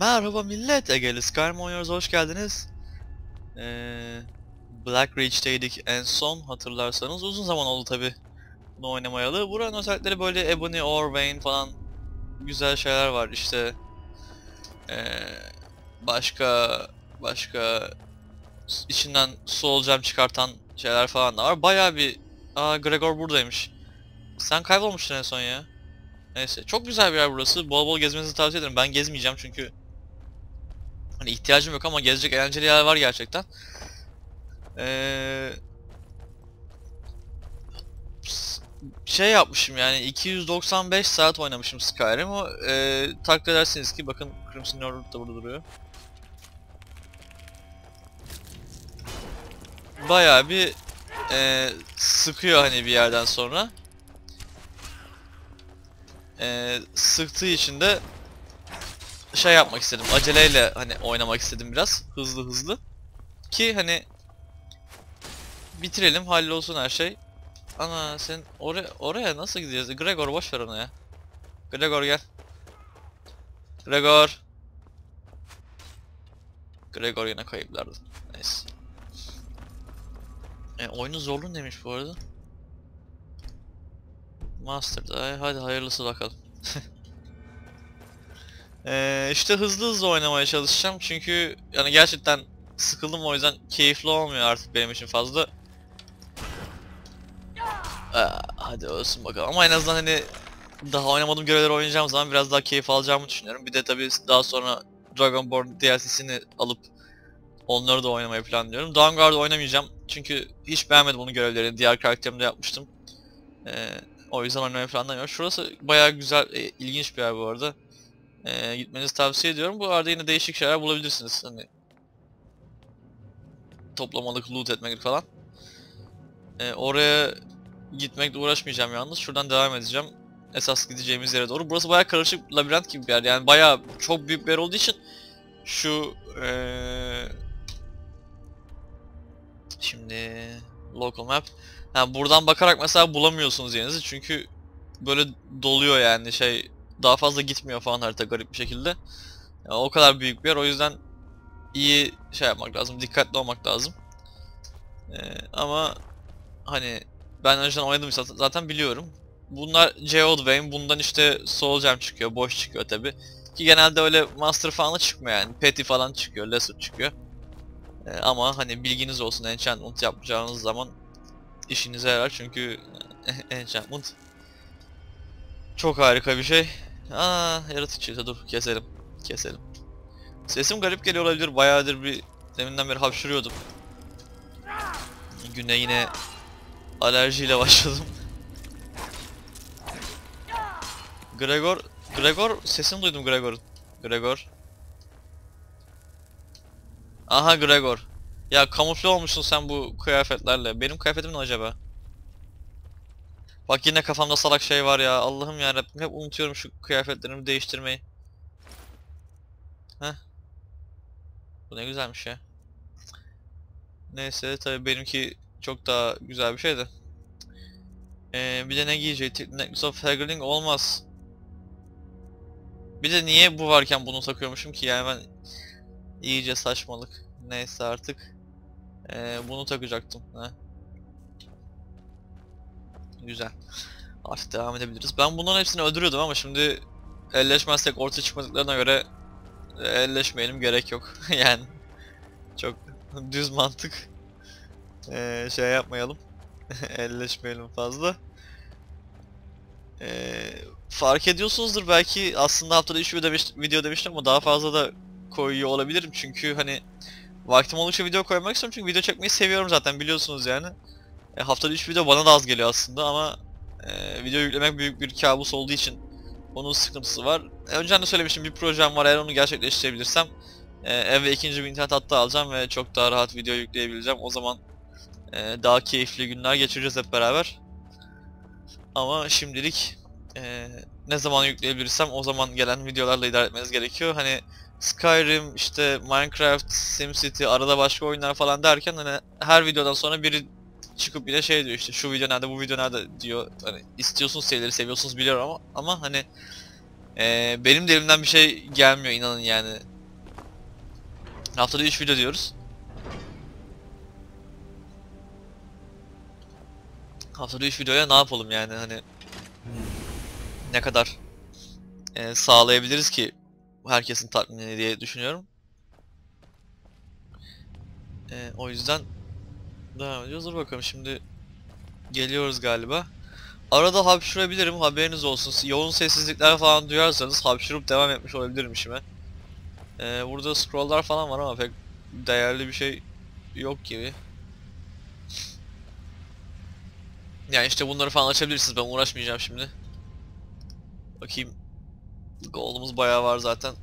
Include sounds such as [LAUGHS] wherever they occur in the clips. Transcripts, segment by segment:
Merhaba millet, Ege'li Skyrim oynuyoruz, hoş geldiniz. Ee, Black Ridge'deydik en son hatırlarsanız, uzun zaman oldu tabi bunu oynamayalı. Buranın özellikleri böyle Ebony Orvane falan güzel şeyler var işte. Ee, başka, başka içinden soul gem çıkartan şeyler falan da var. Bayağı bir... Aa Gregor buradaymış. Sen kaybolmuştun en son ya. Neyse çok güzel bir yer burası. Bol bol gezmenizi tavsiye ederim. Ben gezmeyeceğim çünkü hani ihtiyacım yok ama gezecek eğlenceli yer var gerçekten. Ee, şey yapmışım yani 295 saat oynamışım Skyrim. O e, takdir edersiniz ki bakın Crimson Lord da burada duruyor. Bayağı bir e, sıkıyor hani bir yerden sonra e, sıktığı için de şey yapmak istedim. Aceleyle hani oynamak istedim biraz. Hızlı hızlı. Ki hani bitirelim, hallolsun her şey. Ana sen oraya oraya nasıl gideceğiz? Gregor boş ver onu ya. Gregor gel. Gregor. Gregor yine kayıplardı. Neyse. E, oyunun zorluğu neymiş bu arada? Master'da. Hadi hayırlısı bakalım. [LAUGHS] ee, işte hızlı hızlı oynamaya çalışacağım çünkü yani gerçekten sıkıldım o yüzden keyifli olmuyor artık benim için fazla. Aa, hadi olsun bakalım ama en azından hani daha oynamadığım görevleri oynayacağım zaman biraz daha keyif alacağımı düşünüyorum. Bir de tabii daha sonra Dragonborn DLC'sini alıp onları da oynamayı planlıyorum. Dawnguard'ı oynamayacağım çünkü hiç beğenmedim onun görevlerini. Diğer karakterimde yapmıştım. Ee, o yüzden oynamayı planlamıyorum. Şurası bayağı güzel, e, ilginç bir yer bu arada. E, gitmenizi tavsiye ediyorum. Bu arada yine değişik şeyler bulabilirsiniz. Hani toplamalık, loot etmek falan. E, oraya gitmekle uğraşmayacağım yalnız. Şuradan devam edeceğim. Esas gideceğimiz yere doğru. Burası bayağı karışık labirent gibi bir yer. Yani bayağı çok büyük bir yer olduğu için şu ee... şimdi local map yani buradan bakarak mesela bulamıyorsunuz yerinizi çünkü böyle doluyor yani şey daha fazla gitmiyor falan harita garip bir şekilde. Yani o kadar büyük bir yer o yüzden iyi şey yapmak lazım, dikkatli olmak lazım. Ee, ama hani ben önceden oynadım zaten biliyorum. Bunlar Geode Vein, bundan işte Soul Gem çıkıyor, boş çıkıyor tabi. Ki genelde öyle Master falan çıkmıyor yani. Petty falan çıkıyor, Lesser çıkıyor. Ee, ama hani bilginiz olsun enchantment yapacağınız zaman işinize yarar çünkü [LAUGHS] enchantment çok harika bir şey. Aa yaratık çıktı dur keselim. Keselim. Sesim garip geliyor olabilir. Bayağıdır bir deminden beri hapşırıyordum. Güne yine alerjiyle [LAUGHS] başladım. Gregor, Gregor sesini duydum Gregor'un. Gregor. Aha Gregor. Ya kamufle olmuşsun sen bu kıyafetlerle. Benim kıyafetim ne acaba? Bak yine kafamda salak şey var ya. Allah'ım ya Rabbim hep unutuyorum şu kıyafetlerimi değiştirmeyi. Heh. Bu ne güzelmiş ya. Neyse tabi benimki çok daha güzel bir şeydi. Ee, bir de ne giyecek? Necklace of Haggling olmaz. Bir de niye bu varken bunu takıyormuşum ki yani ben iyice saçmalık. Neyse artık. Ee, bunu takacaktım. He. Güzel. Artık devam edebiliriz. Ben bunların hepsini öldürüyordum ama şimdi elleşmezsek ortaya çıkmadıklarına göre e, elleşmeyelim gerek yok. [LAUGHS] yani çok düz mantık. Ee, şey yapmayalım. [LAUGHS] elleşmeyelim fazla. Ee, fark ediyorsunuzdur belki aslında haftada 3 video, demiş, video demiştim ama daha fazla da koyuyor olabilirim çünkü hani Vaktim oldukça video koymak istiyorum çünkü video çekmeyi seviyorum zaten biliyorsunuz yani. E, haftada 3 video bana da az geliyor aslında ama e, video yüklemek büyük bir kabus olduğu için onun sıkıntısı var. E, önceden de söylemiştim bir projem var eğer onu gerçekleştirebilirsem e, ev ve ikinci bir internet hattı alacağım ve çok daha rahat video yükleyebileceğim. O zaman e, daha keyifli günler geçireceğiz hep beraber. Ama şimdilik e, ne zaman yükleyebilirsem o zaman gelen videolarla idare etmeniz gerekiyor. Hani Skyrim, işte Minecraft, SimCity, arada başka oyunlar falan derken hani her videodan sonra biri çıkıp yine şey diyor işte şu video nerede bu video nerede diyor. Hani istiyorsunuz serileri seviyorsunuz biliyorum ama ama hani Ee, benim de bir şey gelmiyor inanın yani. Haftada 3 video diyoruz. Haftada 3 videoya ne yapalım yani hani ne kadar e, sağlayabiliriz ki herkesin tatminini diye düşünüyorum. E, o yüzden devam ediyoruz. Dur bakalım şimdi geliyoruz galiba. Arada hapşırabilirim haberiniz olsun. Yoğun sessizlikler falan duyarsanız hapşırıp devam etmiş olabilirim işime. E, burada scrolllar falan var ama pek değerli bir şey yok gibi. Yani işte bunları falan açabilirsiniz. Ben uğraşmayacağım şimdi. Bakayım. Gold'umuz bayağı var zaten.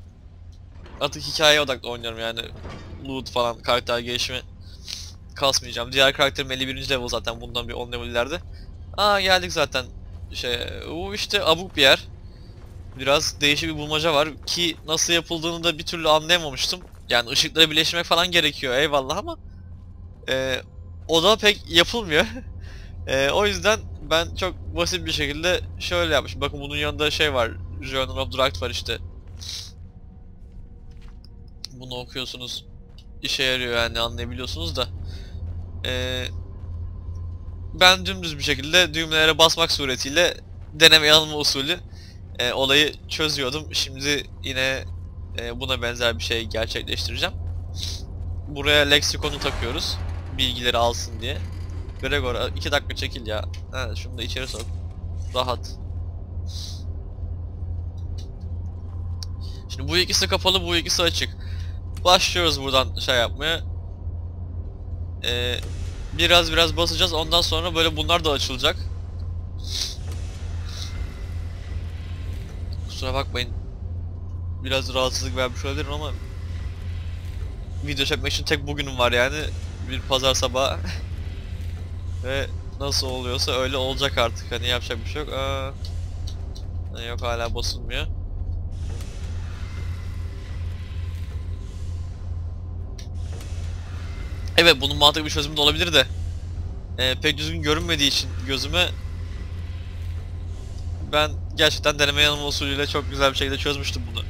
Artık hikayeye odaklı oynuyorum yani. Loot falan, karakter gelişimi kasmayacağım. Diğer karakterim 51. level zaten bundan bir 10 level ileride. Aa geldik zaten. Şey, bu işte abuk bir yer. Biraz değişik bir bulmaca var ki nasıl yapıldığını da bir türlü anlayamamıştım. Yani ışıkları birleştirmek falan gerekiyor eyvallah ama e, o da pek yapılmıyor. [LAUGHS] e, o yüzden ben çok basit bir şekilde şöyle yapmışım. Bakın bunun yanında şey var. Journal of Dragt var işte. Bunu okuyorsunuz. İşe yarıyor yani anlayabiliyorsunuz da. Ee, ben dümdüz bir şekilde düğmelere basmak suretiyle deneme yanılma usulü e, olayı çözüyordum. Şimdi yine e, buna benzer bir şey gerçekleştireceğim. Buraya leksikonu takıyoruz. Bilgileri alsın diye. Gregor 2 dakika çekil ya. Ha, şunu da içeri sok. Rahat. Şimdi bu ikisi kapalı, bu ikisi açık. Başlıyoruz buradan şey yapmaya. Ee, biraz biraz basacağız. Ondan sonra böyle bunlar da açılacak. Kusura bakmayın. Biraz rahatsızlık vermiş olabilirim ama video çekmek için tek bugünüm var yani. Bir pazar sabahı. [LAUGHS] Ve nasıl oluyorsa öyle olacak artık. Hani yapacak bir şey yok. Aa, yok hala basılmıyor. Evet bunun mantıklı bir çözümü de olabilir de e, pek düzgün görünmediği için gözüme ben gerçekten deneme yanılma usulüyle çok güzel bir şekilde çözmüştüm bunu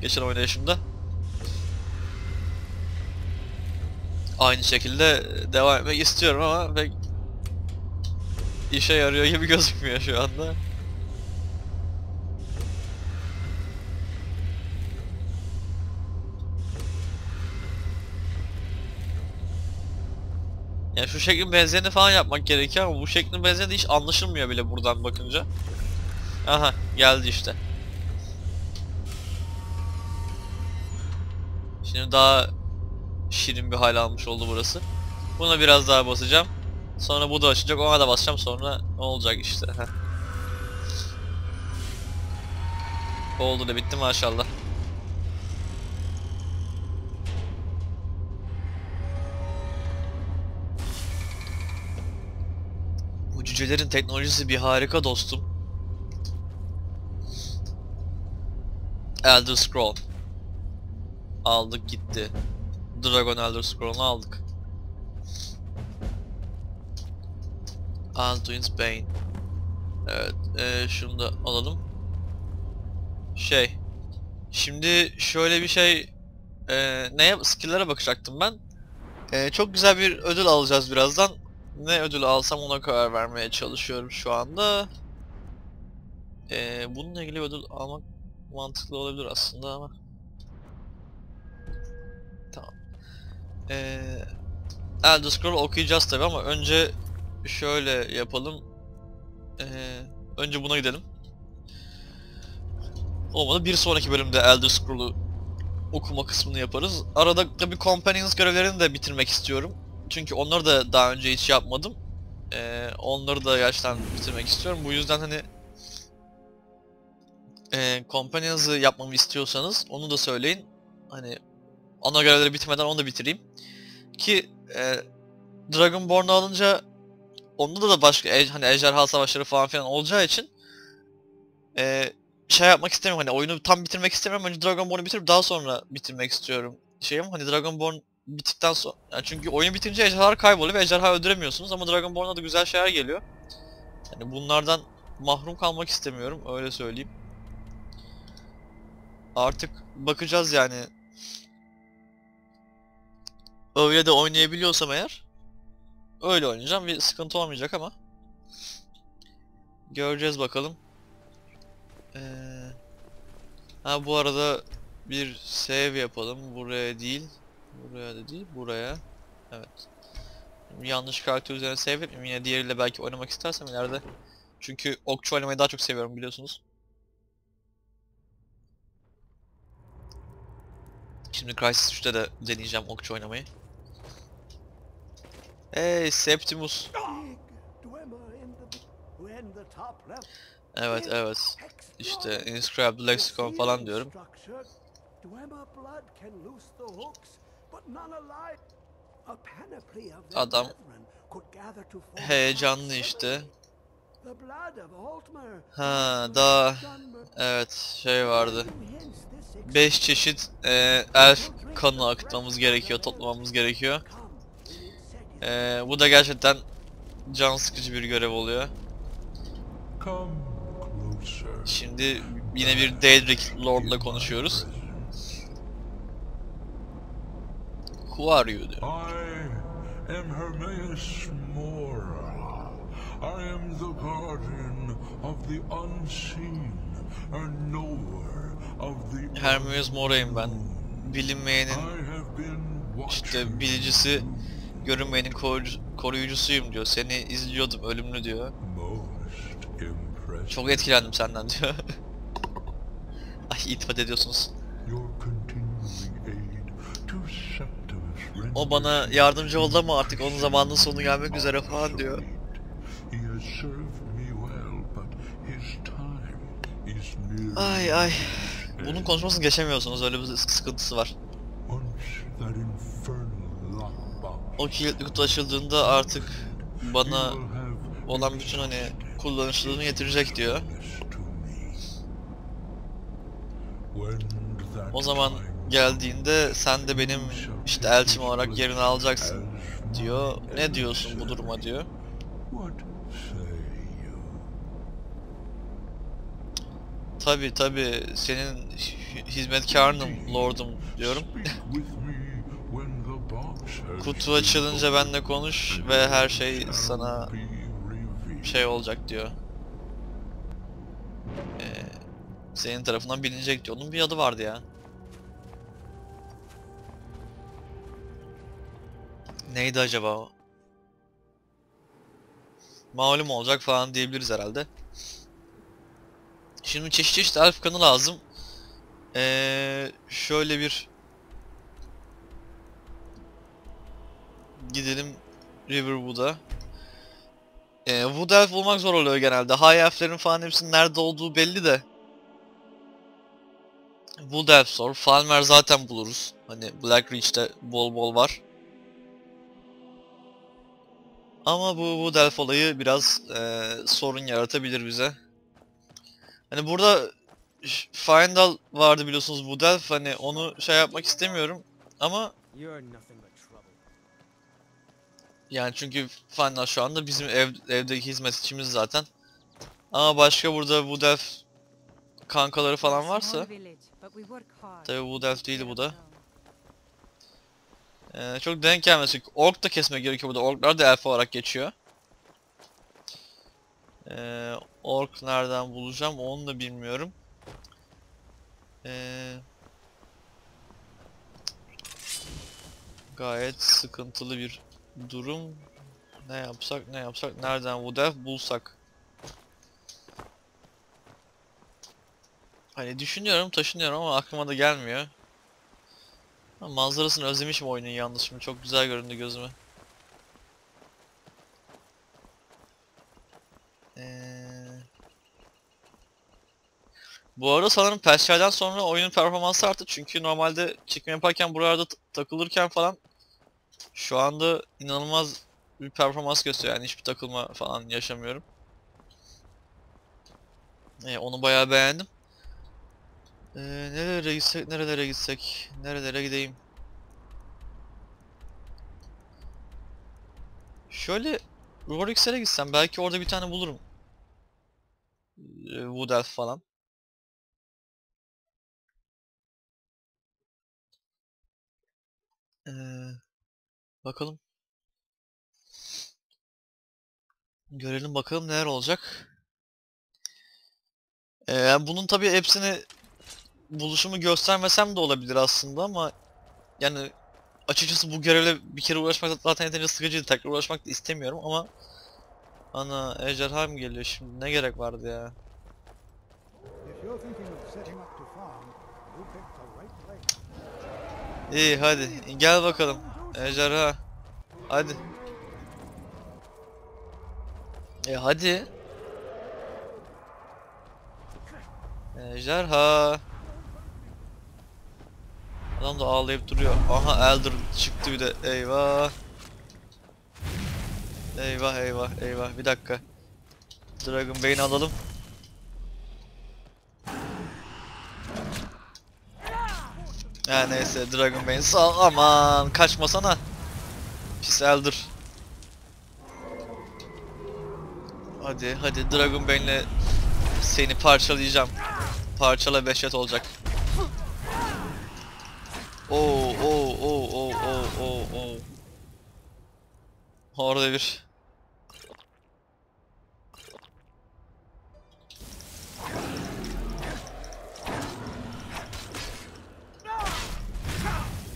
geçen oynayışımda. Aynı şekilde devam etmek istiyorum ama pek işe yarıyor gibi [LAUGHS] gözükmüyor şu anda. Yani şu şeklin benzerini falan yapmak gerekiyor ama bu şeklin benzeri hiç anlaşılmıyor bile buradan bakınca. Aha geldi işte. Şimdi daha şirin bir hal almış oldu burası. Buna biraz daha basacağım. Sonra bu da açacak ona da basacağım sonra ne olacak işte. Oldu da bitti maşallah. Bu cücelerin teknolojisi bir harika dostum. Elder Scroll. Aldık gitti. Dragon Elder Scroll'unu aldık. Alduin's Bane. Evet, ee, şunu da alalım. Şey, şimdi şöyle bir şey, ee, neye skill'lere bakacaktım ben. Ee, çok güzel bir ödül alacağız birazdan. Ne ödül alsam ona karar vermeye çalışıyorum şu anda. Ee, bununla ilgili ödül almak mantıklı olabilir aslında ama. Tamam. Ee, Elder Scroll okuyacağız tabi ama önce şöyle yapalım. Ee, önce buna gidelim. Olmadı bir sonraki bölümde Elder Scroll'u okuma kısmını yaparız. Arada tabi Companions görevlerini de bitirmek istiyorum. Çünkü onları da daha önce hiç yapmadım. Ee, onları da gerçekten bitirmek istiyorum. Bu yüzden hani e, Companions'ı yapmamı istiyorsanız onu da söyleyin. Hani ana görevleri bitmeden onu da bitireyim. Ki e, Dragonborn'u alınca onda da başka e, hani ejderha savaşları falan filan olacağı için e, şey yapmak istemiyorum hani oyunu tam bitirmek istemiyorum. Önce Dragonborn'u bitirip daha sonra bitirmek istiyorum. Şeyim hani Dragonborn bittikten sonra yani çünkü oyun bitince ejderhalar kayboluyor ve ejderha öldüremiyorsunuz ama Dragonborn'da da güzel şeyler geliyor. Yani bunlardan mahrum kalmak istemiyorum öyle söyleyeyim. Artık bakacağız yani. Öyle de oynayabiliyorsam eğer öyle oynayacağım. Bir sıkıntı olmayacak ama göreceğiz bakalım. Ee, ha bu arada bir save yapalım. Buraya değil. Buraya da değil. Buraya. Evet. Yanlış karakter üzerine save yapayım. Yine diğeriyle belki oynamak istersem ileride. Çünkü okçu oynamayı daha çok seviyorum biliyorsunuz. Şimdi Crysis 3'te de deneyeceğim okçu oynamayı. Hey Septimus. Evet evet. İşte Inscribed Lexicon falan diyorum. Adam heyecanlı işte. Ha daha evet şey vardı. 5 çeşit e, elf kanı akıtmamız gerekiyor, toplamamız gerekiyor. E, bu da gerçekten can sıkıcı bir görev oluyor. Şimdi yine bir Daedric Lord'la konuşuyoruz. Who are you diyor. I am Hermaeus Mora. I am the guardian of the unseen, a knower of the Hermes Mora'yım ben. Bilinmeyenin işte bilicisi, görünmeyenin koruyucu- koruyucusuyum diyor. Seni izliyordum ölümlü diyor. Çok etkilendim senden diyor. [LAUGHS] Ay iltifat ediyorsunuz. O bana yardımcı oldu ama artık onun zamanının sonu gelmek üzere falan diyor. Ay ay. Bunun konuşmasını geçemiyorsunuz öyle bir sıkıntısı var. O kilitli kutu açıldığında artık bana olan bütün hani kullanışlılığını getirecek diyor. O zaman geldiğinde sen de benim işte elçim olarak yerini alacaksın diyor. Ne diyorsun bu duruma diyor. Tabi tabi senin hi- hizmetkarınım lordum diyorum. [LAUGHS] Kutu açılınca benimle konuş ve her şey sana şey olacak diyor. Ee, senin tarafından bilinecek diyor. Onun bir adı vardı ya. Neydi acaba o? Malum olacak falan diyebiliriz herhalde. Şimdi çeşit çeşit elf kanı lazım. Ee, şöyle bir gidelim Riverwood'a. Ee, Wood Elf bulmak zor oluyor genelde. High Elf'lerin falan hepsinin nerede olduğu belli de. Wood Elf zor. Falmer zaten buluruz. Hani Black Reach'te bol bol var. Ama bu Wood Elf olayı biraz eee, sorun yaratabilir bize. Hani burada Findal vardı biliyorsunuz Wood Elf. Hani onu şey yapmak istemiyorum. Ama. Yani çünkü Final şu anda bizim ev, evdeki hizmetçimiz zaten. Ama başka burada Wood Elf kankaları falan varsa tabi Wood Elf değil bu da. Ee, çok denk gelmesi. Ork da kesmek gerekiyor burada. Orklar da elf olarak geçiyor. Ee, ork nereden bulacağım onu da bilmiyorum. Ee, gayet sıkıntılı bir durum. Ne yapsak ne yapsak nereden Wood Elf bulsak. Hani düşünüyorum taşınıyorum ama aklıma da gelmiyor. Ha, manzarasını özlemişim oyunun yalnız şimdi çok güzel göründü gözüme. Ee... Bu arada sanırım Perşel'den sonra oyunun performansı arttı çünkü normalde çekim yaparken buralarda takılırken falan şu anda inanılmaz bir performans gösteriyor yani hiçbir takılma falan yaşamıyorum. Ee, onu bayağı beğendim. Ee, nerelere gitsek, nerelere gitsek, nerelere gideyim? Şöyle Rorix'e gitsem belki orada bir tane bulurum. Ee, Wood Elf falan. Ee, bakalım. Görelim bakalım neler olacak. Ee, bunun tabi hepsini buluşumu göstermesem de olabilir aslında ama yani açıkçası bu görevle bir kere uğraşmak zaten yeterince sıkıcıydı. Tekrar uğraşmak da istemiyorum ama Ana ejderha mı geliyor şimdi? Ne gerek vardı ya? İyi hadi gel bakalım. Ejderha. Hadi. E hadi. Ejderha. Adam da ağlayıp duruyor. Aha Elder çıktı bir de. Eyvah. Eyvah eyvah eyvah. Bir dakika. Dragon Bane'i alalım. Ya neyse Dragon Bane sağ aman kaçmasana. Pis Elder. Hadi hadi Dragon Bane'le seni parçalayacağım. Parçala behşet olacak. Oo oo oo oo oo oo oo. Orada bir.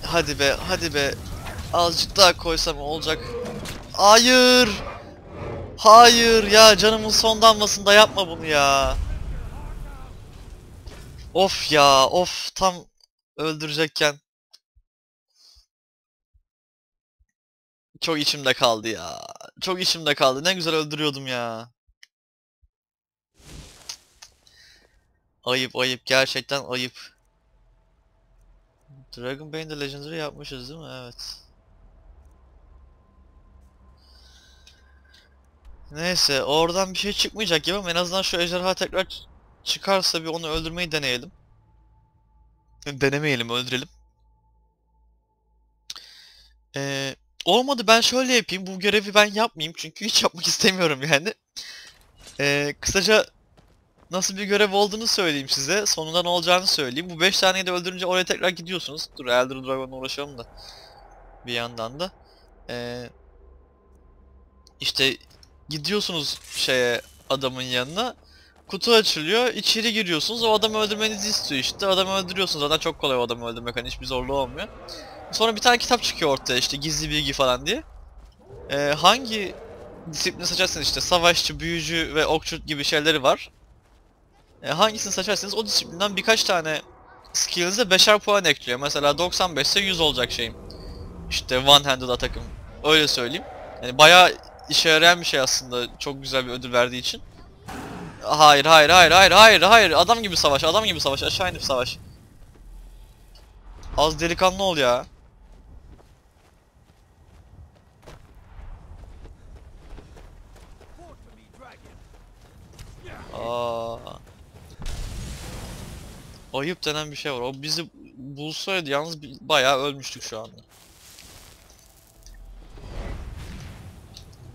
Hadi be, hadi be. Azıcık daha koysam olacak. Hayır. Hayır ya canımın son damlasında yapma bunu ya. Of ya, of tam öldürecekken. Çok içimde kaldı ya. Çok içimde kaldı. Ne güzel öldürüyordum ya. Ayıp ayıp gerçekten ayıp. Dragon Bane'de Legendary yapmışız değil mi? Evet. Neyse oradan bir şey çıkmayacak gibi ama en azından şu ejderha tekrar çıkarsa bir onu öldürmeyi deneyelim. Denemeyelim öldürelim. Ee, olmadı ben şöyle yapayım bu görevi ben yapmayayım çünkü hiç yapmak istemiyorum yani. Ee, kısaca nasıl bir görev olduğunu söyleyeyim size. Sonunda ne olacağını söyleyeyim. Bu 5 taneyi de öldürünce oraya tekrar gidiyorsunuz. Dur Elder Dragon'la uğraşalım da. Bir yandan da. Ee, işte gidiyorsunuz şeye adamın yanına. Kutu açılıyor. içeri giriyorsunuz. O adamı öldürmenizi istiyor işte. Adamı öldürüyorsunuz. Zaten çok kolay o adamı öldürmek. Hani hiçbir zorluğu olmuyor. Sonra bir tane kitap çıkıyor ortaya işte gizli bilgi falan diye. Ee, hangi disiplini seçerseniz işte savaşçı, büyücü ve okçu gibi şeyleri var. E, hangisini seçerseniz o disiplinden birkaç tane skills'e 5'er puan ekliyor. Mesela 95 ise 100 olacak şeyim. İşte one handed atakım. Öyle söyleyeyim. Yani bayağı işe yarayan bir şey aslında. Çok güzel bir ödül verdiği için. Hayır hayır hayır hayır hayır hayır adam gibi savaş adam gibi savaş aşağı inip savaş. Az delikanlı ol ya. Ayıp denen bir şey var. O bizi bulsaydı yalnız bayağı ölmüştük şu anda.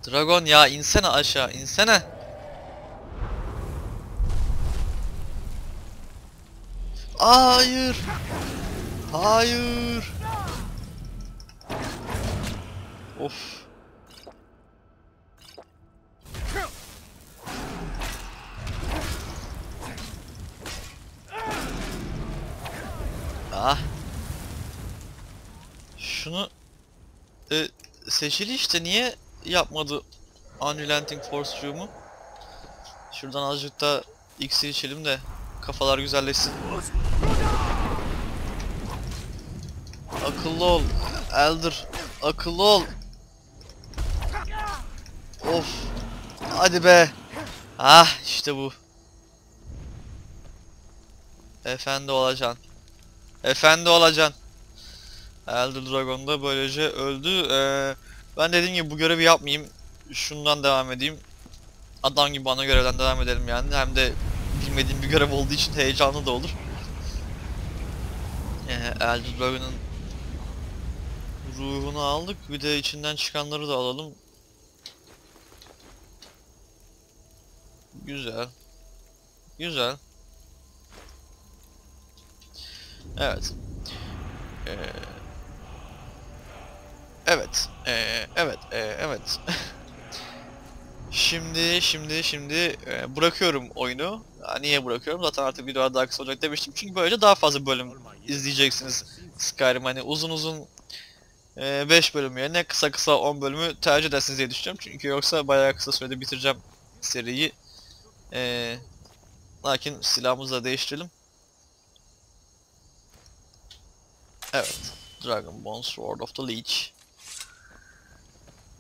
Dragon ya insene aşağı insene. Hayır. Hayır. Of. Ah. Şunu e, seçili işte niye yapmadı Unrelenting Force Room'u? Şuradan azıcık da iksir içelim de kafalar güzelleşsin. Akıllı ol. Elder. Akıllı ol. Of. Hadi be. Ah işte bu. Efendi olacaksın. Efendi olacaksın. Elder Dragon da böylece öldü. Ee, ben dediğim gibi bu görevi yapmayayım. Şundan devam edeyim. Adam gibi bana görevden devam edelim yani. Hem de bilmediğim bir görev olduğu için heyecanlı da olur. Ee, ruhunu aldık. Bir de içinden çıkanları da alalım. Güzel. Güzel. Evet. Ee, evet, ee, evet, ee, evet. [LAUGHS] şimdi, şimdi, şimdi ee, bırakıyorum oyunu. Niye bırakıyorum? Zaten artık videolar daha kısa olacak demiştim. Çünkü böylece daha fazla bölüm izleyeceksiniz Skyrim. Hani uzun uzun 5 bölüm yerine kısa kısa 10 bölümü tercih edersiniz diye düşünüyorum. Çünkü yoksa bayağı kısa sürede bitireceğim seriyi. Ee, lakin silahımızı da değiştirelim. Evet. Dragonbone Sword of the Leech.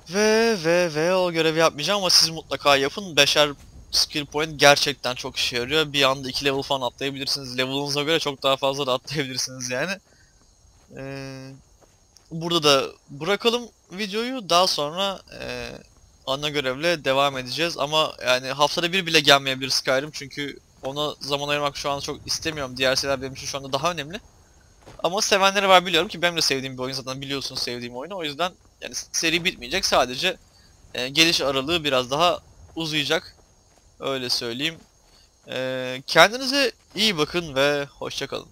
Ve ve ve o görevi yapmayacağım ama siz mutlaka yapın. Beşer skill point gerçekten çok işe yarıyor. Bir anda 2 level falan atlayabilirsiniz. Level'ınıza göre çok daha fazla da atlayabilirsiniz yani. Ee, burada da bırakalım videoyu. Daha sonra e, ana görevle devam edeceğiz. Ama yani haftada bir bile gelmeyebilir Skyrim. Çünkü ona zaman ayırmak şu an çok istemiyorum. Diğer şeyler benim için şu anda daha önemli. Ama sevenleri var biliyorum ki benim de sevdiğim bir oyun zaten biliyorsunuz sevdiğim oyunu. O yüzden yani seri bitmeyecek. Sadece e, geliş aralığı biraz daha uzayacak. Öyle söyleyeyim. E, kendinize iyi bakın ve hoşçakalın.